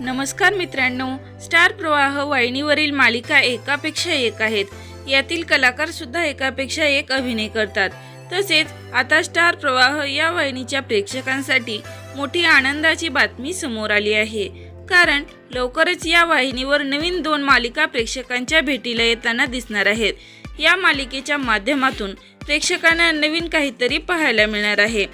नमस्कार मित्रांनो स्टार प्रवाह वाहिनीवरील मालिका एकापेक्षा एक आहेत. यातील कलाकार सुद्धा एकापेक्षा एक अभिनय करतात. तसेच आता स्टार प्रवाह या वाहिनीच्या प्रेक्षकांसाठी मोठी आनंदाची बातमी समोर आली आहे. कारण लवकरच या वाहिनीवर नवीन दोन मालिका प्रेक्षकांच्या भेटीला येताना दिसणार आहेत. या मालिकेच्या माध्यमातून प्रेक्षकांना नवीन काहीतरी पाहायला मिळणार आहे.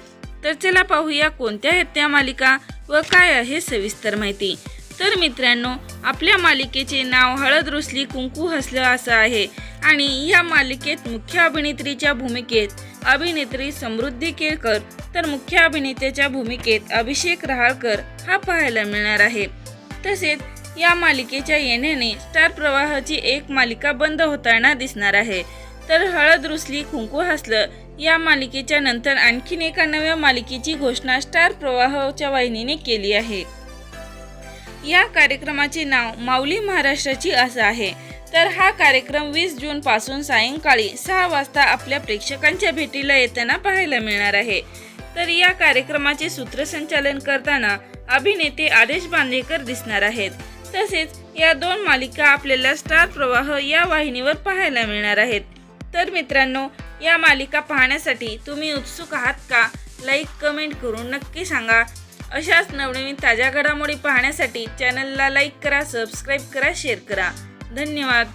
तर चला पाहूया कोणत्या आहेत त्या मालिका? व काय आहे सविस्तर माहिती? तर मित्रांनो आपल्या मालिकेचे नाव हळद रुसली कुंकू हसलं असं आहे आणि या मालिकेत मुख्य अभिनेत्रीच्या भूमिकेत अभिनेत्री समृद्धी केळकर तर मुख्य अभिनेत्याच्या भूमिकेत अभिषेक रहाळकर हा पाहायला मिळणार आहे. तसेच या मालिकेच्या येण्याने स्टार प्रवाहाची एक मालिका बंद होताना दिसणार आहे. तर हळद रुसली कुंकू हसलं. या मालिकेच्या नंतर आणखीन एका नव्या मालिकेची घोषणा स्टार प्रवाहच्या वाहिनीने केली आहे. या कार्यक्रमाचे नाव माऊली महाराष्ट्राची असं आहे. तर हा कार्यक्रम वीस जून पासून सायंकाळी सहा वाजता आपल्या प्रेक्षकांच्या भेटीला येताना पाहायला मिळणार आहे. तर या कार्यक्रमाचे सूत्रसंचालन करताना अभिनेते आदेश बांदेकर दिसणार आहेत. तसेच या दोन मालिका आपल्याला स्टार प्रवाह या वाहिनीवर पाहायला मिळणार आहेत. तर मित्रांनो या मालिका पाहण्यासाठी तुम्ही उत्सुक आहात का? लाईक कमेंट करून नक्की सांगा. अशाच नवनवीन ताज्या घडामोडी पाहण्यासाठी चॅनलला लाईक करा सबस्क्राईब करा शेअर करा. धन्यवाद.